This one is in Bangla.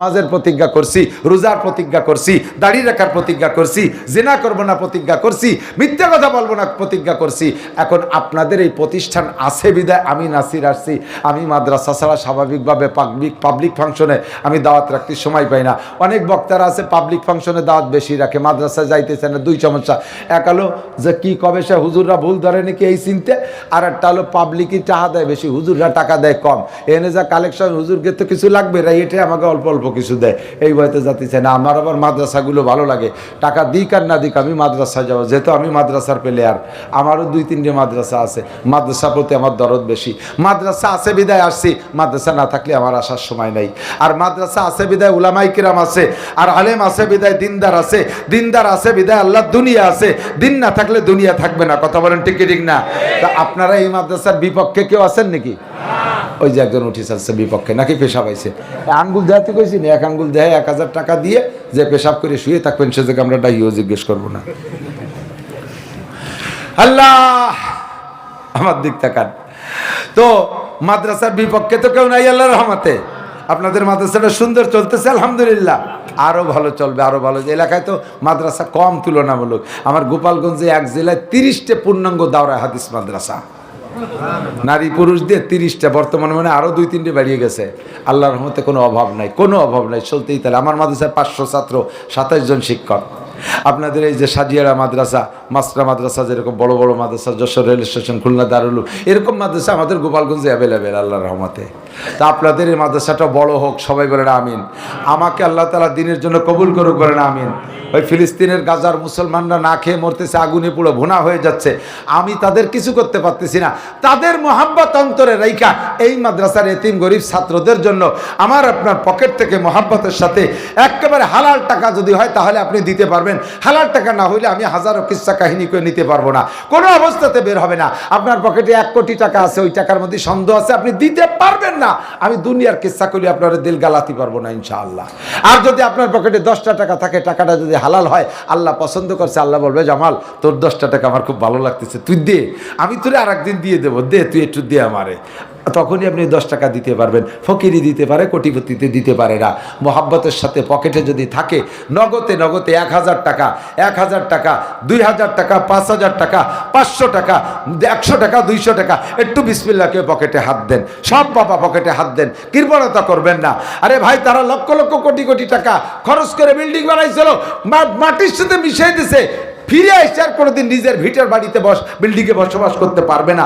নামাজের প্রতিজ্ঞা করছি, রোজার প্রতিজ্ঞা করছি, দাড়ি রাখার প্রতিজ্ঞা করছি, জেনা করব না প্রতিজ্ঞা করছি, মিথ্যা কথা বলব না প্রতিজ্ঞা করছি। এখন আপনাদের এই প্রতিষ্ঠান আছে বিদায়, আমি নাসির আসছি। আমি মাদ্রাসা ছাড়া স্বাভাবিকভাবে পাবলিক পাবলিক ফাংশনে আমি দাওয়াত রাখতে সময় পাই না। অনেক বক্তারা আছে পাবলিক ফাংশনে দাওয়াত বেশি রাখে, মাদ্রাসায় যাইতেছে না, দুই সমস্যা এক হলো যে কি কবে সে হুজুররা ভুল ধরে নাকি এই চিনতে, আর একটা হলো পাবলিকই টাকা দেয় বেশি, হুজুররা টাকা দেয় কম। এনে যা কালেকশন হুজুরকে তো কিছু লাগবে না এটা আমাকে অল্প অল্প কিছু দেয় এই বইতে যাতে চাই না, আমার আবার মাদ্রাসাগুলো ভালো লাগে। টাকা দিক আর না দিক, আমি মাদ্রাসায় যাব। যেহেতু আমি মাদ্রাসার প্লেয়ার আমারও দুই তিনটে মাদ্রাসা আছে। মাদ্রাসা প্রতি আমার দরদ বেশি। মাদ্রাসা আছে, বিদায় আসছি। মাদ্রাসা না থাকলে আমার আসার সময় নেই। আর মাদ্রাসা আছে, বিদায় উলামাই কিরাম আছে। আর আলেম আছে, বিদায় দিনদার আছে। দিনদার আছে, বিদায় আল্লাহ দুনিয়া আছে। দিন না থাকলে দুনিয়া থাকবে না। কথা বলেন ঠিক ঠিক না? তা আপনারা এই মাদ্রাসার বিপক্ষে কেউ আছেন নাকি? ওই যে একজন উঠিস আসছে বিপক্ষে, নাকি পেশা পাইছে আঙ্গুল দেখাতে কইছি না? এক আঙ্গুল দেয় এক হাজার টাকা দিয়ে যে পেশাব করে শুয়ে থাকবেন, সে থেকে আমরা ডাইও জিজ্ঞেস করব না। আল্লাহ! আমার দিক তাকান। তো মাদ্রাসার বিপক্ষে তো কেউ নাই আল্লাহ রহমাতে। আপনাদের মাদ্রাসাটা সুন্দর চলতেছে, আলহামদুলিল্লাহ। আরও ভালো চলবে আরও ভালো। যে এলাকায় তো মাদ্রাসা কম তুলনামূলক। আমার গোপালগঞ্জে এক জেলায় তিরিশটা পূর্ণাঙ্গ দাওরা হাদিস মাদ্রাসা। নারী পুরুষ দিয়ে তিরিশটা, বর্তমানে মানে আরও দুই, তিনটে বাড়িয়ে গেছে। আল্লাহর রহমতে কোনো অভাব নাই, কোনো অভাব নাই, চলতেই তাহলে। আমার মাদ্রাসায় পাঁচশো ছাত্র, সাতাশ জন শিক্ষক। আপনাদের এই যে সাজিয়ারা মাদ্রাসা, মাস্টার মাদ্রাসা, যেরকম বড় বড় মাদ্রাসা, যশোর রেল স্টেশন, খুলনা দারুলু এরকম মাদ্রাসা আমাদের গোপালগঞ্জে অ্যাভেলেবেল আল্লাহর রহমতে। তা আপনাদের এই মাদ্রাসাটা বড় হোক, সবাই বলেন আমিন। আমাকে আল্লাহ তালা দিনের জন্য কবুল করুক বলেন আমিন। ওই ফিলিস্তিনের গাজার মুসলমানরা না খেয়ে মরতেছে, আগুনে পুরো ভুনা হয়ে যাচ্ছে। আমি তাদের কিছু করতে পারতেছি না। তাদের মোহাব্বত অন্তরে রেখা এই মাদ্রাসার এতিম গরিব ছাত্রদের জন্য আমার আপনার পকেট থেকে মোহাব্বতের সাথে একেবারে হালাল টাকা যদি হয়, তাহলে আপনি দিতে পারবেন। হালাল টাকা না হইলে আমি হাজারো কিস্সা কাহিনী করে নিতে পারব না। কোনো অবস্থাতে বের হবে না। আপনার পকেটে এক কোটি টাকা আছে, ওই টাকার মধ্যে সন্দেহ আছে, আপনি দিতে পারবেন না। আমি দুনিয়ার কিস্সা করি আপনার দিল গালাতি পারব না, ইনশাআল্লাহ। আর যদি আপনার পকেটে দশটা টাকা থাকে, টাকাটা যদি হালাল হয়, আল্লাহ পছন্দ করছে, আল্লাহ বলবে, জামাল, তোর দশটা টাকা আমার খুব ভালো লাগতেছে, তুই দে, আমি তোরে আর দিয়ে দেবো, দে, তুই একটু দে আমারে। তখনই আপনি দশ টাকা দিতে পারবেন। ফকিরি দিতে পারে, কোটিপতিতে দিতে পারে না। মোহাব্বতের সাথে পকেটে যদি থাকে, নগদে নগদে এক হাজার টাকা, এক হাজার টাকা, দুই হাজার টাকা, পাঁচ হাজার টাকা, পাঁচশো টাকা, একশো টাকা, দুইশো টাকা, একটু বিসমিল্লাকে পকেটে হাত দেন। সব বাবা পকেটে হাত দেন। কৃপণতা করবেন না। আরে ভাই, তারা লক্ষ লক্ষ কোটি কোটি টাকা খরচ করে বিল্ডিং বানাইছিল মাটির সাথে মিশিয়ে দিছে। ফিরে আসছে আর কোনোদিন নিজের ভিটার বাড়িতে বস, বিল্ডিংয়ে বসবাস করতে পারবে না।